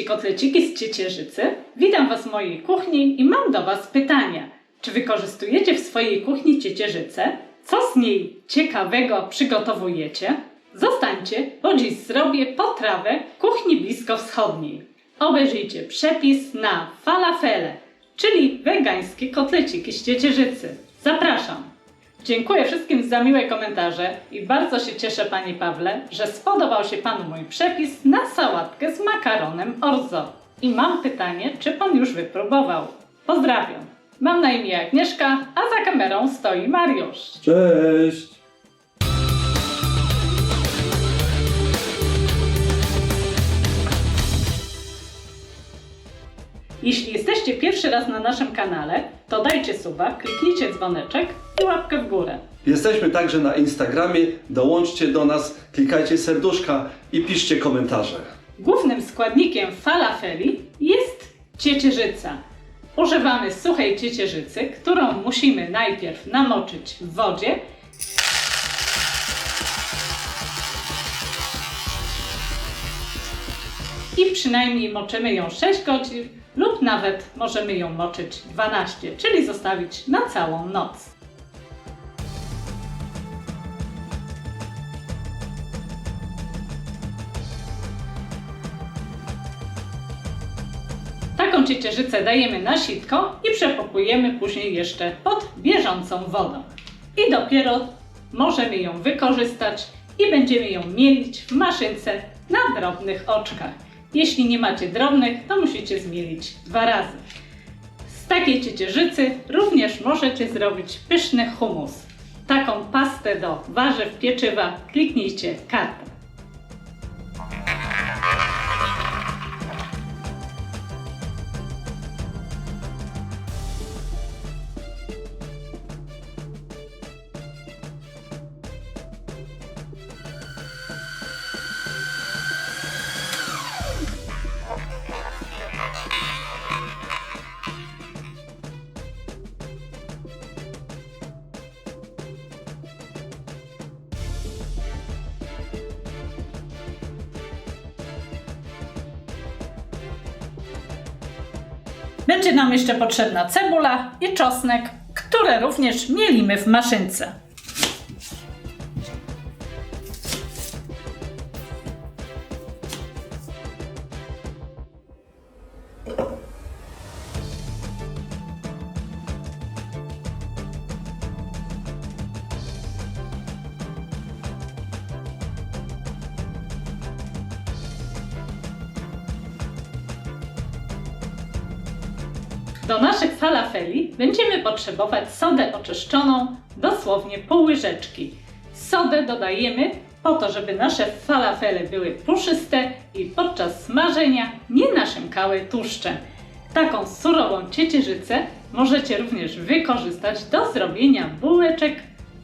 pięści kotleciki z ciecierzycy. Witam Was w mojej kuchni i mam do Was pytania. Czy wykorzystujecie w swojej kuchni ciecierzycę? Co z niej ciekawego przygotowujecie? Zostańcie, bo dziś zrobię potrawę kuchni bliskowschodniej. Obejrzyjcie przepis na falafele, czyli wegańskie kotleciki z ciecierzycy. Zapraszam! Dziękuję wszystkim za miłe komentarze i bardzo się cieszę, Panie Pawle, że spodobał się Panu mój przepis na sałatkę z makaronem orzo. I mam pytanie, czy Pan już wypróbował? Pozdrawiam. Mam na imię Agnieszka, a za kamerą stoi Mariusz. Cześć! Jeśli jesteście pierwszy raz na naszym kanale, to dajcie suba, kliknijcie dzwoneczek i łapkę w górę. Jesteśmy także na Instagramie. Dołączcie do nas, klikajcie serduszka i piszcie komentarze. Głównym składnikiem falafeli jest ciecierzyca. Używamy suchej ciecierzycy, którą musimy najpierw namoczyć w wodzie. I przynajmniej moczymy ją 6 godzin lub nawet możemy ją moczyć 12, czyli zostawić na całą noc. Taką ciecierzycę dajemy na sitko i przepokujemy później jeszcze pod bieżącą wodą. I dopiero możemy ją wykorzystać i będziemy ją mielić w maszynce na drobnych oczkach. Jeśli nie macie drobnych, to musicie zmielić dwa razy. Z takiej ciecierzycy również możecie zrobić pyszny humus. Taką pastę do warzyw, pieczywa kliknijcie kartę. Będzie nam jeszcze potrzebna cebula i czosnek, które również mielimy w maszynce. Do naszych falafeli będziemy potrzebować sodę oczyszczoną, dosłownie pół łyżeczki. Sodę dodajemy po to, żeby nasze falafele były puszyste i podczas smażenia nie nasiąkały tłuszczem. Taką surową ciecierzycę możecie również wykorzystać do zrobienia bułeczek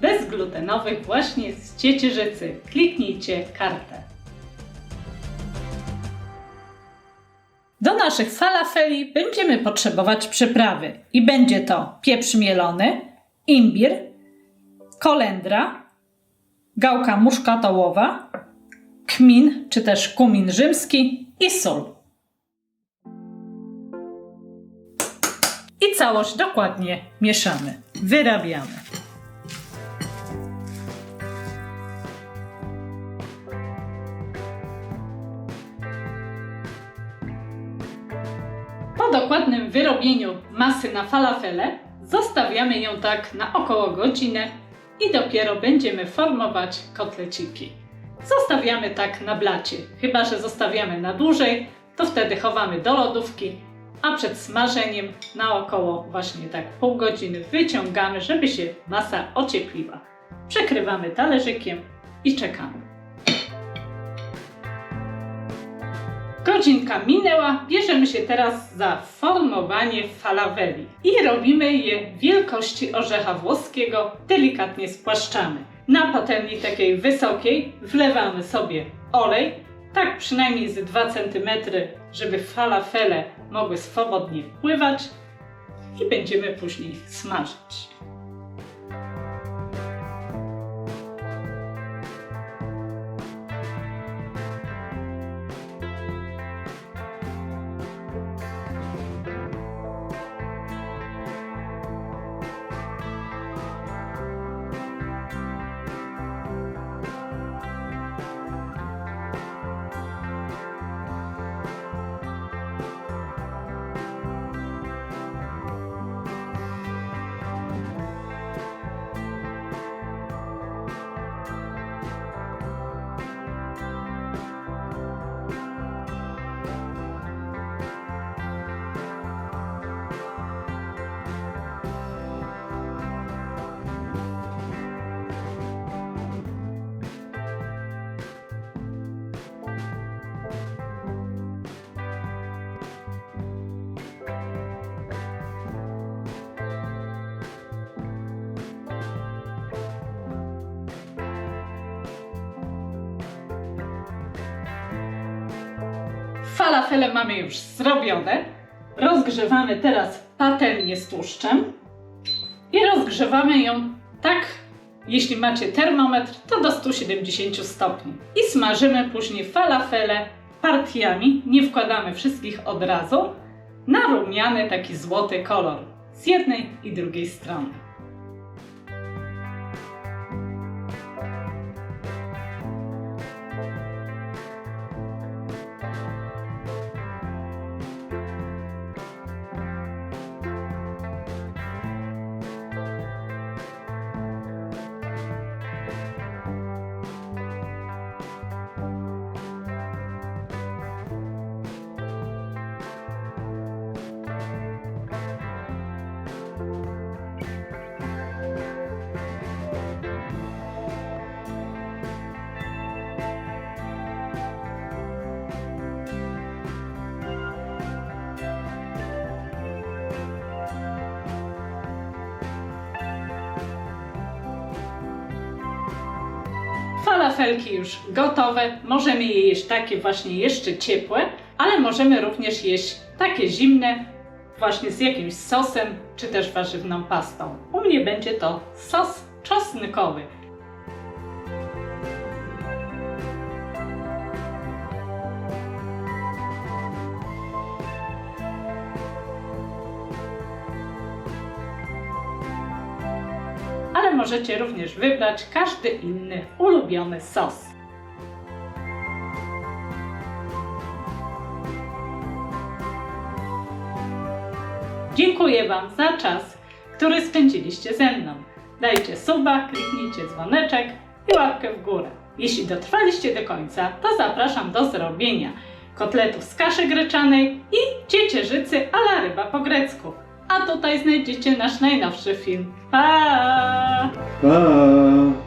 bezglutenowych właśnie z ciecierzycy. Kliknijcie kartę. Do naszych falafeli będziemy potrzebować przyprawy i będzie to pieprz mielony, imbir, kolendra, gałka muszkatołowa, kmin czy też kumin rzymski i sól. I całość dokładnie mieszamy, wyrabiamy. Dokładnym wyrobieniu masy na falafele zostawiamy ją tak na około godzinę i dopiero będziemy formować kotleciki. Zostawiamy tak na blacie, chyba że zostawiamy na dłużej, to wtedy chowamy do lodówki, a przed smażeniem na około właśnie tak pół godziny wyciągamy, żeby się masa ociepliła. Przekrywamy talerzykiem i czekamy. Godzinka minęła, bierzemy się teraz za formowanie falafeli i robimy je wielkości orzecha włoskiego, delikatnie spłaszczamy. Na patelni takiej wysokiej wlewamy sobie olej, tak przynajmniej z 2 cm, żeby falafele mogły swobodnie wpływać i będziemy później smażyć. Falafele mamy już zrobione. Rozgrzewamy teraz patelnię z tłuszczem i rozgrzewamy ją tak, jeśli macie termometr, to do 170 stopni. I smażymy później falafele partiami, nie wkładamy wszystkich od razu, na rumiany taki złoty kolor z jednej i drugiej strony. Falafelki już gotowe. Możemy je jeść takie właśnie jeszcze ciepłe, ale możemy również jeść takie zimne, właśnie z jakimś sosem, czy też warzywną pastą. U mnie będzie to sos czosnkowy. Możecie również wybrać każdy inny ulubiony sos. Dziękuję Wam za czas, który spędziliście ze mną. Dajcie suba, kliknijcie dzwoneczek i łapkę w górę. Jeśli dotrwaliście do końca, to zapraszam do zrobienia kotletów z kaszy gryczanej i ciecierzycy ala ryba po grecku a tutaj znajdziecie nasz najnowszy film. Pa! Pa!